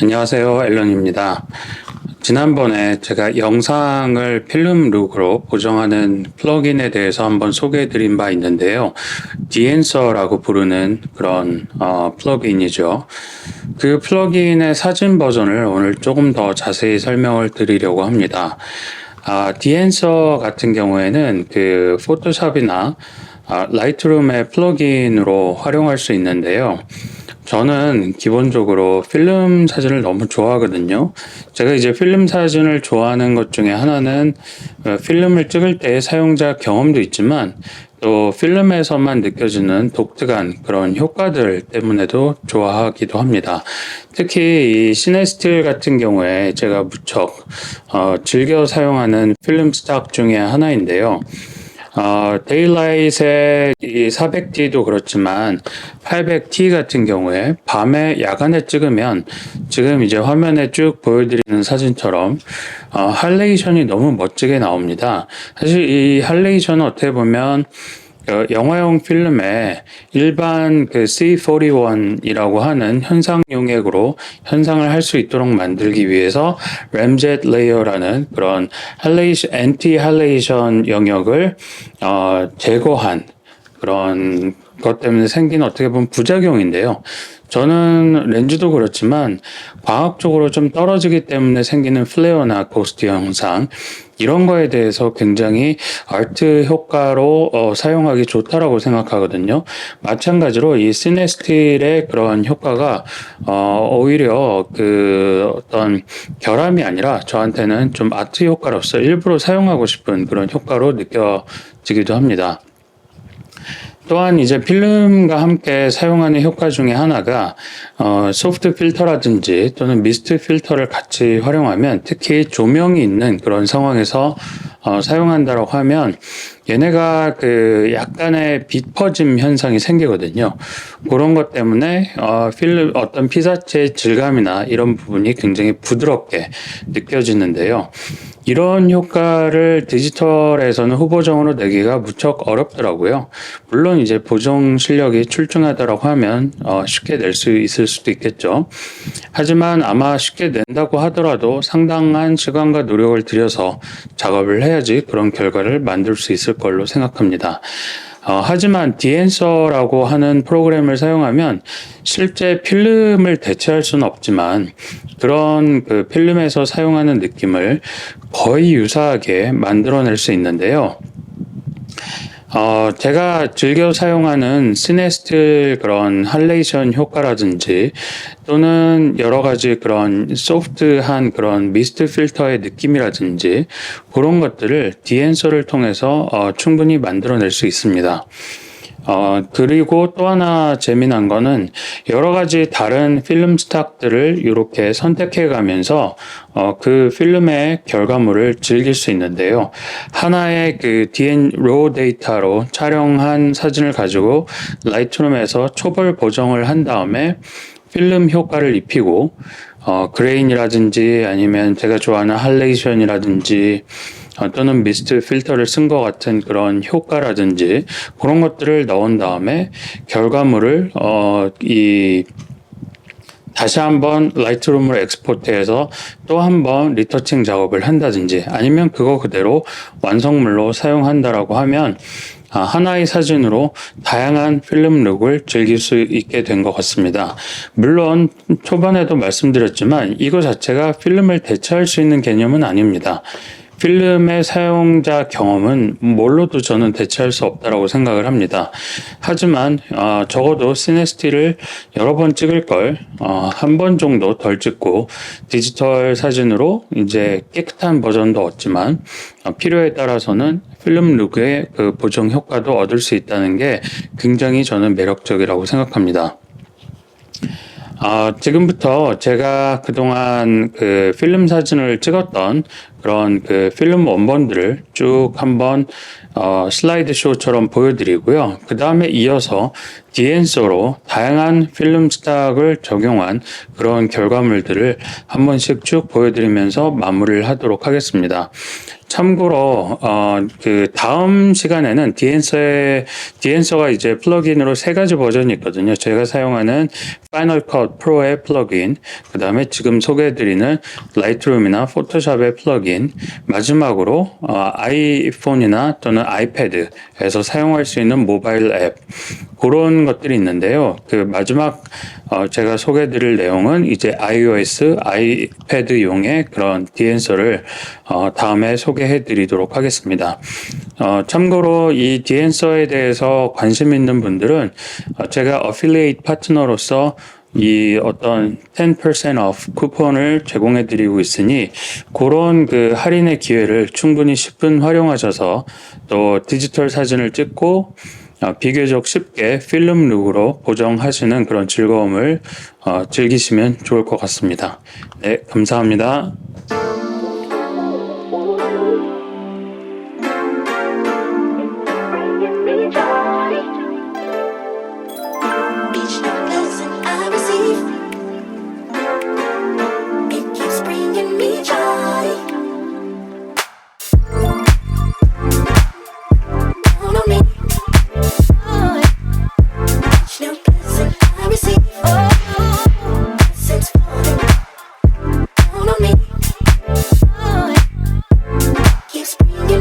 안녕하세요. 앨런입니다. 지난번에 제가 영상을 필름 룩으로 보정하는 플러긴에 대해서 한번 소개해 드린 바 있는데요. 디엔서라고 부르는 그런 어, 플러긴이죠. 그 플러긴의 사진 버전을 오늘 조금 더 자세히 설명을 드리려고 합니다. 아, 디엔서 같은 경우에는 그 포토샵이나 아, 라이트룸의 플러긴으로 활용할 수 있는데요. 저는 기본적으로 필름 사진을 너무 좋아하거든요. 제가 이제 필름 사진을 좋아하는 것 중에 하나는 어, 필름을 찍을 때 사용자 경험도 있지만 또 필름에서만 느껴지는 독특한 그런 효과들 때문에도 좋아하기도 합니다. 특히 이 시네스틸 같은 경우에 제가 무척 어, 즐겨 사용하는 필름 스탁 중에 하나인데요. 어, 데일라이트의 이 400D도 그렇지만 800T 같은 경우에 밤에 야간에 찍으면 지금 이제 화면에 쭉 보여드리는 사진처럼 어, 할레이션이 너무 멋지게 나옵니다. 사실 이 할레이션은 어떻게 보면 어, 영화용 필름에 일반 그 C41이라고 하는 현상 용액으로 현상을 할 수 있도록 만들기 위해서 램젯 레이어라는 그런 할레이션, 엔티 할레이션 영역을 어, 제거한 그런 것 때문에 생긴 어떻게 보면 부작용인데요. 저는 렌즈도 그렇지만 과학적으로 좀 떨어지기 때문에 생기는 플레어나 고스트 현상 이런 거에 대해서 굉장히 아트 효과로 어, 사용하기 좋다라고 생각하거든요. 마찬가지로 이 시네스틸의 그런 효과가 어, 오히려 그 어떤 결함이 아니라 저한테는 좀 아트 효과로서 일부러 사용하고 싶은 그런 효과로 느껴지기도 합니다. 또한 이제 필름과 함께 사용하는 효과 중에 하나가 어, 소프트 필터라든지 또는 미스트 필터를 같이 활용하면 특히 조명이 있는 그런 상황에서 어, 사용한다고 하면 얘네가 그 약간의 빛 퍼짐 현상이 생기거든요. 그런 것 때문에 어, 필름 어떤 피사체의 질감이나 이런 부분이 굉장히 부드럽게 느껴지는데요. 이런 효과를 디지털에서는 후보정으로 내기가 무척 어렵더라고요. 물론 이제 보정 실력이 출중하다고 하면 어, 쉽게 낼 수 있을 수도 있겠죠. 하지만 아마 쉽게 낸다고 하더라도 상당한 시간과 노력을 들여서 작업을 해야지 그런 결과를 만들 수 있을 걸로 생각합니다. 어, 하지만 디엔서라고 하는 프로그램을 사용하면 실제 필름을 대체할 수는 없지만 그런 그 필름에서 사용하는 느낌을 거의 유사하게 만들어낼 수 있는데요. 어, 제가 즐겨 사용하는 시네스틸 그런 할레이션 효과라든지 또는 여러 가지 그런 소프트한 그런 미스트 필터의 느낌이라든지 그런 것들을 디엔서를 통해서 어, 충분히 만들어낼 수 있습니다. 어, 그리고 또 하나 재미난 거는 여러 가지 다른 필름 스탁들을 이렇게 선택해 가면서 어, 그 필름의 결과물을 즐길 수 있는데요. 하나의 그 DN 로 데이터로 촬영한 사진을 가지고 라이트룸에서 초벌 보정을 한 다음에 필름 효과를 입히고 어, 그레인이라든지 아니면 제가 좋아하는 할레이션이라든지 어, 또는 미스트 필터를 쓴 것 같은 그런 효과라든지 그런 것들을 넣은 다음에 결과물을 어, 이 다시 한번 라이트룸으로 엑스포트해서 또 한번 리터칭 작업을 한다든지 아니면 그거 그대로 완성물로 사용한다라고 하면 아, 하나의 사진으로 다양한 필름 룩을 즐길 수 있게 된 것 같습니다. 물론 초반에도 말씀드렸지만 이거 자체가 필름을 대체할 수 있는 개념은 아닙니다. 필름의 사용자 경험은 뭘로도 저는 대체할 수 없다라고 생각을 합니다. 하지만 어, 적어도 시네스티를 여러 번 찍을 걸 한 번 정도 덜 찍고 디지털 사진으로 이제 깨끗한 버전도 얻지만 어, 필요에 따라서는 필름 룩의 그 보정 효과도 얻을 수 있다는 게 굉장히 저는 매력적이라고 생각합니다. 아, 지금부터 제가 그동안 그 필름 사진을 찍었던 그런 그 필름 원본들을 쭉 한번 어, 슬라이드 쇼처럼 보여드리고요. 그 다음에 이어서 디엔서로 다양한 필름 스탁을 적용한 그런 결과물들을 한 번씩 쭉 보여드리면서 마무리를 하도록 하겠습니다. 참고로 어, 그 다음 시간에는 디엔서의 디엔서가 이제 플러그인으로 세 가지 버전이 있거든요. 제가 사용하는 파이널 컷 프로의 플러그인, 그 다음에 지금 소개해 드리는 라이트룸이나 포토샵의 플러그인, 마지막으로 어, 아이폰이나 또는 아이패드에서 사용할 수 있는 모바일 앱 그런 것들이 있는데요. 그 마지막 어, 제가 소개해 드릴 내용은 이제 iOS, 아이패드용의 그런 디엔서를 어, 다음에 소개 해 드리도록 하겠습니다. 어, 참고로 이 디엔서에 대해서 관심 있는 분들은 어, 제가 어필리에이트 파트너로서 이 어떤 10% off 쿠폰을 제공해 드리고 있으니 그런 그 할인의 기회를 충분히 10분 활용하셔서 또 디지털 사진을 찍고 어, 비교적 쉽게 필름 룩으로 보정하시는 그런 즐거움을 어, 즐기시면 좋을 것 같습니다. 네, 감사합니다. It's